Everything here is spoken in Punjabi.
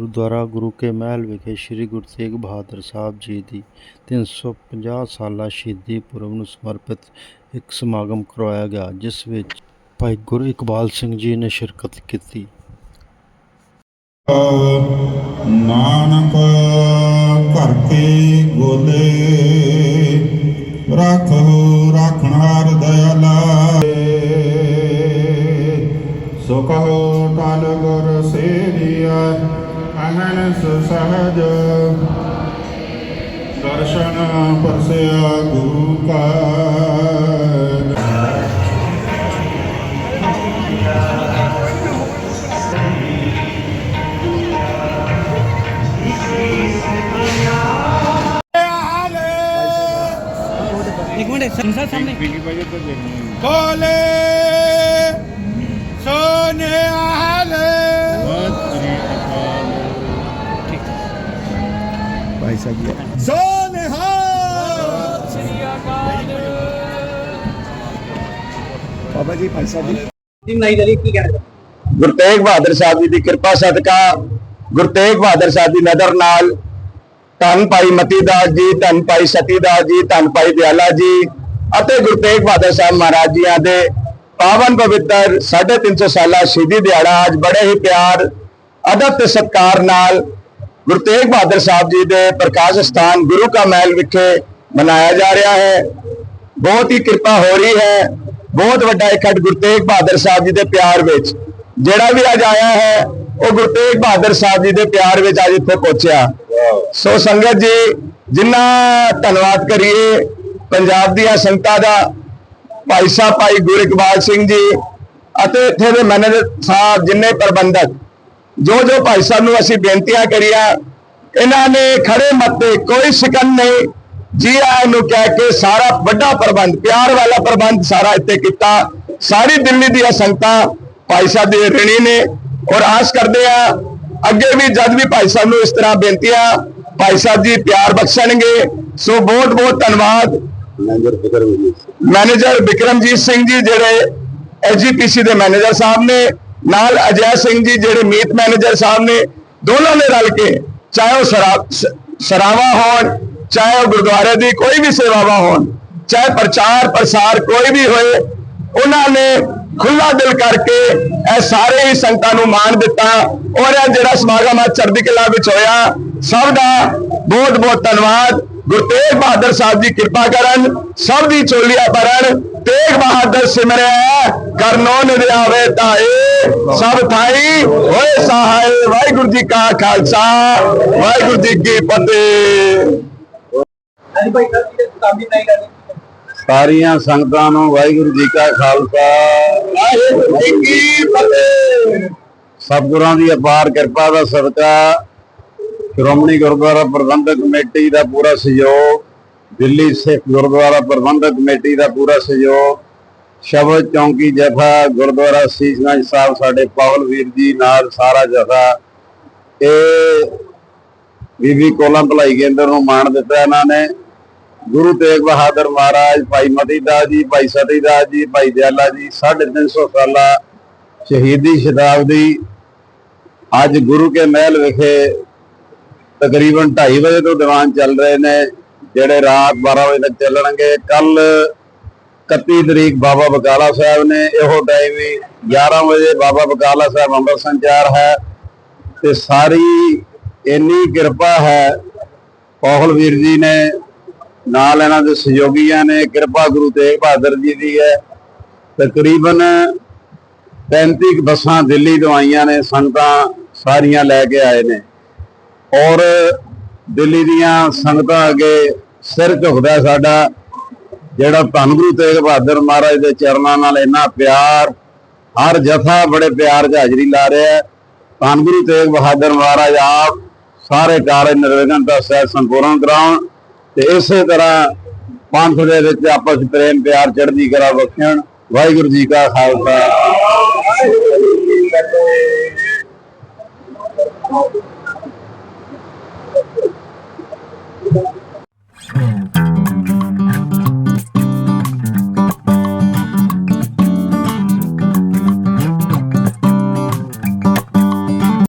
ਗੁਰਦੁਆਰਾ ਗੁਰੂ ਕੇ ਮਹਿਲ ਵਿਖੇ ਸ੍ਰੀ ਗੁਰੂ ਤੇਗ ਬਹਾਦਰ ਸਾਹਿਬ ਜੀ ਦੀ 350 ਸਾਲਾ ਸ਼ਹੀਦੀ ਪੁਰਬ ਨੂੰ ਸਮਰਪਿਤ ਇੱਕ ਸਮਾਗਮ ਕਰਵਾਇਆ ਗਿਆ, ਜਿਸ ਵਿੱਚ ਭਾਈ ਗੁਰੂ ਇਕਬਾਲ ਸਿੰਘ ਜੀ ਨੇ ਸ਼ਿਰਕਤ ਕੀਤੀ। ਨਾਨਕ ਘਰ ਕੇ ਗੋਲੇ, ਰੱਖੋ ਰਾਖਣਹਾਰ ਦਇਆਲਾ। ਸੋ ਕਹੋ ਗੁਰ ਸੇਵੀਆ ਬ੍ਰਹਮਣ ਸੁਸਹਜ ਦਰਸ਼ਨ ਪਰਸਿਆ ਗੁਰੂ ਕਾ ਇੱਕ ਮਿੰਟ ਸੰਸਾਰ ਸਾਹਮਣੇ ਬੋਲੇ ਫੀਸ ਕੀ ਕਹਿਣਾ ਬਹਾਦਰ ਸਾਹਿਬ ਜੀ ਦੀ ਕਿਰਪਾ ਸਦਕਾ ਗੁਰੂ ਬਹਾਦਰ ਸਾਹਿਬ ਦੀ ਨਜ਼ਰ ਨਾਲ ਧੰਨ ਭਾਈ ਮਤੀ ਦਾਸ ਜੀ ਧੰਨ ਭਾਈ ਸਤੀ ਦਾਸ ਜੀ ਧੰਨ ਭਾਈ ਦਿਆਲਾ ਜੀ ਅਤੇ ਗੁਰੂ ਤੇਗ ਬਹਾਦਰ ਸਾਹਿਬ ਮਹਾਰਾਜ ਜੀਆਂ ਦੇ ਪਾਵਨ ਪਵਿੱਤਰ 350 ਸਾਲਾ ਸ਼ਹੀਦੀ ਦਿਹਾੜਾ ਅੱਜ ਬੜੇ ਹੀ ਪਿਆਰ ਅਦਬ ਤੇ ਸਤਕਾਰ ਨਾਲ ਗੁਰੂ ਤੇਗ ਬਹਾਦਰ ਸਾਹਿਬ ਜੀ ਦੇ ਪ੍ਰਕਾਸ਼ ਸਥਾਨ ਗੁਰੂ ਕਾ ਮਹਿਲ ਵਿਖੇ ਮਨਾਇਆ ਜਾ ਰਿਹਾ ਹੈ। ਬਹੁਤ ਹੀ ਕਿਰਪਾ ਹੋ ਰਹੀ ਹੈ। ਬਹੁਤ ਵੱਡਾ ਇਕੱਠ ਗੁਰੂ ਤੇਗ ਬਹਾਦਰ ਸਾਹਿਬ ਜੀ ਦੇ ਪਿਆਰ ਵਿੱਚ। ਜਿਹੜਾ ਵੀ ਅੱਜ ਆਇਆ ਹੈ, ਉਹ ਗੁਰੂ ਤੇਗ ਬਹਾਦਰ ਸਾਹਿਬ ਜੀ ਦੇ ਪਿਆਰ ਵਿੱਚ ਅੱਜ ਇੱਥੇ ਪਹੁੰਚਿਆ। ਸੋ ਸੰਗਤ ਜੀ, ਜਿੰਨਾ ਧੰਨਵਾਦ ਕਰੀਏ ਪੰਜਾਬ ਦੀਆਂ ਸੰਗਤਾਂ ਦਾ, ਭਾਈ ਸਾਹਿਬ, ਭਾਈ ਗੁਰੂ ਇਕਬਾਲ ਸਿੰਘ ਜੀ ਅਤੇ ਇੱਥੇ ਦੇ ਮੈਨੇਜਰ ਸਾਹਿਬ, ਜਿੰਨੇ ਪ੍ਰਬੰਧਕ ਜੋ ਜੋ ਭਾਈ ਸਾਹਿਬ ਨੂੰ ਅਸੀਂ ਬੇਨਤੀਆਂ ਕਰੀਆਂ ਇਹਨਾਂ ਨੇ ਖੜੇ ਮੱਤੇ ਕੋਈ ਸ਼ਿਕਨ ਨਹੀਂ। ਜੀ ਆਇਆਂ ਨੂੰ ਕਹਿ ਕੇ ਸਾਰਾ ਵੱਡਾ ਪ੍ਰਬੰਧ ਪਿਆਰ ਵਾਲਾ ਪ੍ਰਬੰਧ ਸਾਰਾ ਇੱਥੇ ਕੀਤਾ। ਸਾਰੀ ਦਿੱਲੀ ਦੀਆਂ ਸੰਗਤਾਂ ਭਾਈ ਸਾਹਿਬ ਦੇ ਰਿਣੀ ਨੇ। ਔਰ ਆਸ ਕਰਦੇ ਆ ਅੱਗੇ ਵੀ ਜਦ ਵੀ ਭਾਈ ਸਾਹਿਬ ਨੂੰ ਇਸ ਤਰ੍ਹਾਂ ਬੇਨਤੀਆਂ ਭਾਈ ਸਾਹਿਬ ਜੀ ਪਿਆਰ ਬਖਸ਼ਣਗੇ। ਸੋ ਬਹੁਤ ਬਹੁਤ ਧੰਨਵਾਦ। ਮੈਨੇਜਰ ਵਿਕਰਮਜੀਤ ਸਿੰਘ। ਜੀ ਜਿਹੜੇ ਐਸਜੀਪੀਸੀ ਦੇ ਮੈਨੇਜਰ ਸਾਹਿਬ ਨੇ ਨਾਲ ਅਜੈ ਸਿੰਘ ਜੀ ਜਿਹੜੇ ਮੀਤ ਮੈਨੇਜਰ ਸਾਹਿਬ ਨੇ, ਦੋਨਾਂ ਨੇ ਰਲ ਕੇ, ਚਾਹੇ ਉਹ ਸਰਾ- ਸਰਾਵਾਂ ਹੋਣ, ਚਾਹੇ ਉਹ ਗੁਰਦੁਆਰੇ ਦੀ ਕੋਈ ਵੀ ਸੇਵਾਵਾਂ ਹੋਣ, ਚਾਹੇ ਪ੍ਰਚਾਰ ਪ੍ਰਸਾਰ ਕੋਈ ਵੀ ਹੋਏ, ਉਹਨਾਂ ਨੇ ਖੁੱਲਾ ਦਿਲ ਕਰਕੇ ਇਹ ਸਾਰੇ ਹੀ ਸੰਗਤਾਂ ਨੂੰ ਮਾਣ ਦਿੱਤਾ। ਔਰ ਇਹ ਜਿਹੜਾ ਸਮਾਗਮ ਆ ਚੜ੍ਹਦੀ ਕਲਾ ਵਿੱਚ ਹੋਇਆ, ਸਭ ਦਾ ਬਹੁਤ ਬਹੁਤ ਧੰਨਵਾਦ। ਗੁਰੂ ਤੇਗ ਬਹਾਦਰ ਸਾਹਿਬ ਜੀ ਕਿਰਪਾ ਕਰਨ, ਸਭ ਦੀ ਚੋਲੀਆਂ ਭਰਨ, ਤੇਗ ਬਹਾਦਰ ਸਿਮਰਿਆ ਕਰਨੋ ਨਿਧਿਆਵੇ ਤਾਏ ਸਭ ਥਾਈ ਹੋਏ ਸਹਾਇ ਵਾਹਿਗੁਰੂ ਜੀ ਕਾ ਖਾਲਸਾ, ਵਾਹਿਗੁਰੂ ਜੀ ਕੀ ਫਤਿਹ। ਸਾਰੀਆਂ ਸੰਗਤਾਂ ਨੂੰ ਵਾਹਿਗੁਰੂ ਜੀ ਕਾ ਖਾਲਸਾ। ਵਾਹਿਗੁਰੂ ਜੀ ਕੀ ਫਤਿਹ। ਸਤਿਗੁਰਾਂ ਦੀ ਅਪਾਰ ਕਿਰਪਾ ਦਾ ਸਦਕਾ, ਸ਼੍ਰੋਮਣੀ ਗੁਰਦੁਆਰਾ ਪ੍ਰਬੰਧਕ ਕਮੇਟੀ ਦਾ ਪੂਰਾ ਸਹਿਯੋਗ, ਦਿੱਲੀ ਸਿੱਖ ਗੁਰਦੁਆਰਾ ਪ੍ਰਬੰਧਕ ਕਮੇਟੀ ਦਾ ਪੂਰਾ ਸਹਿਯੋਗ ਸ਼ਬਦ ਚੌਂਕੀ ਜਥਾ, ਗੁਰਦੁਆਰਾ ਸੀਸਗੰਜ ਸਾਹਿਬ, ਸਾਡੇ ਪਾਵਲ ਵੀਰ ਜੀ ਨਾਲ ਸਾਰਾ ਜਥਾ। ਇਹ ਬੀਬੀ ਕੋਲਮ ਭਲਾਈ ਕੇਂਦਰ ਨੂੰ ਮਾਣ ਦਿੱਤਾ ਇਹਨਾਂ ਨੇ। ਗੁਰੂ ਤੇਗ ਬਹਾਦਰ ਮਹਾਰਾਜ, ਭਾਈ ਮਤੀ ਦਾਸ ਜੀ, ਭਾਈ ਸਤੀ ਦਾਸ ਜੀ, ਭਾਈ ਦਿਆਲਾ ਜੀ 350 ਸਾਲਾ ਸ਼ਹੀਦੀ ਸ਼ਤਾਬਦੀ। ਅੱਜ ਗੁਰੂ ਕੇ ਮਹਿਲ ਵਿਖੇ ਤਕਰੀਬਨ 2:30 ਵਜੇ ਤੋਂ ਦੀਵਾਨ ਚੱਲ ਰਹੇ ਨੇ, ਜਿਹੜੇ ਰਾਤ 12 ਵਜੇ ਤੱਕ ਚੱਲਣਗੇ। ਕੱਲ 31 ਤਰੀਕ ਬਾਬਾ ਬਕਾਲਾ ਸਾਹਿਬ ਨੇ, ਇਹੋ ਟਾਈਮ ਵੀ 11 ਵਜੇ ਬਾਬਾ ਬਕਾਲਾ ਸਾਹਿਬ ਅੰਮ੍ਰਿਤ ਸੰਚਾਰ ਹੈ ਤੇ ਸਾਰੀ ਇੰਨੀ ਕਿਰਪਾ ਹੈ ਪੌਹਲ ਵੀਰ ਜੀ ਨੇ, ਨਾਲ ਇਹਨਾਂ ਦੇ ਸਹਿਯੋਗੀਆਂ ਨੇ, ਕਿਰਪਾ ਗੁਰੂ ਤੇਗ ਬਹਾਦਰ ਜੀ ਦੀ ਹੈ। ਤਕਰੀਬਨ 35 ਕੁ ਬੱਸਾਂ ਦਿੱਲੀ ਤੋਂ ਆਈਆਂ ਨੇ, ਸੰਗਤਾਂ ਸਾਰੀਆਂ ਲੈ ਕੇ ਆਏ ਨੇ। ਔਰ ਦਿੱਲੀ ਦੀਆਂ ਸੰਗਤਾਂ ਅੱਗੇ ਸਿਰ ਝੁਕਦਾ ਸਾਡਾ ਜਿਹੜਾ ਧੰਨ ਗੁਰੂ ਤੇਗ ਬਹਾਦਰ ਮਹਾਰਾਜ ਦੇ ਚਰਨਾਂ ਨਾਲ ਇੰਨਾ ਪਿਆਰ, ਹਰ ਜਥਾ ਬੜੇ ਪਿਆਰ 'ਚ ਹਾਜ਼ਰੀ ਲਾ ਰਿਹਾ ਹੈ। ਧੰਨ ਗੁਰੂ ਤੇਗ ਬਹਾਦਰ ਮਹਾਰਾਜ ਆਪ ਸਾਰੇ ਕਾਰਜ ਨਿਰਵਿਘਨ ਸਹਿ ਸੰਪੂਰਨ ਕਰਾਉਣ ਤੇ ਇਸੇ ਤਰ੍ਹਾਂ ਪੰਥ ਦੇ ਵਿੱਚ ਆਪਸ ਪ੍ਰੇਮ ਪਿਆਰ, ਚੜ੍ਹਦੀ ਕਲਾ ਬਖਸ਼ਣ। ਵਾਹਿਗੁਰੂ ਜੀ ਕਾ ਖਾਲਸਾ।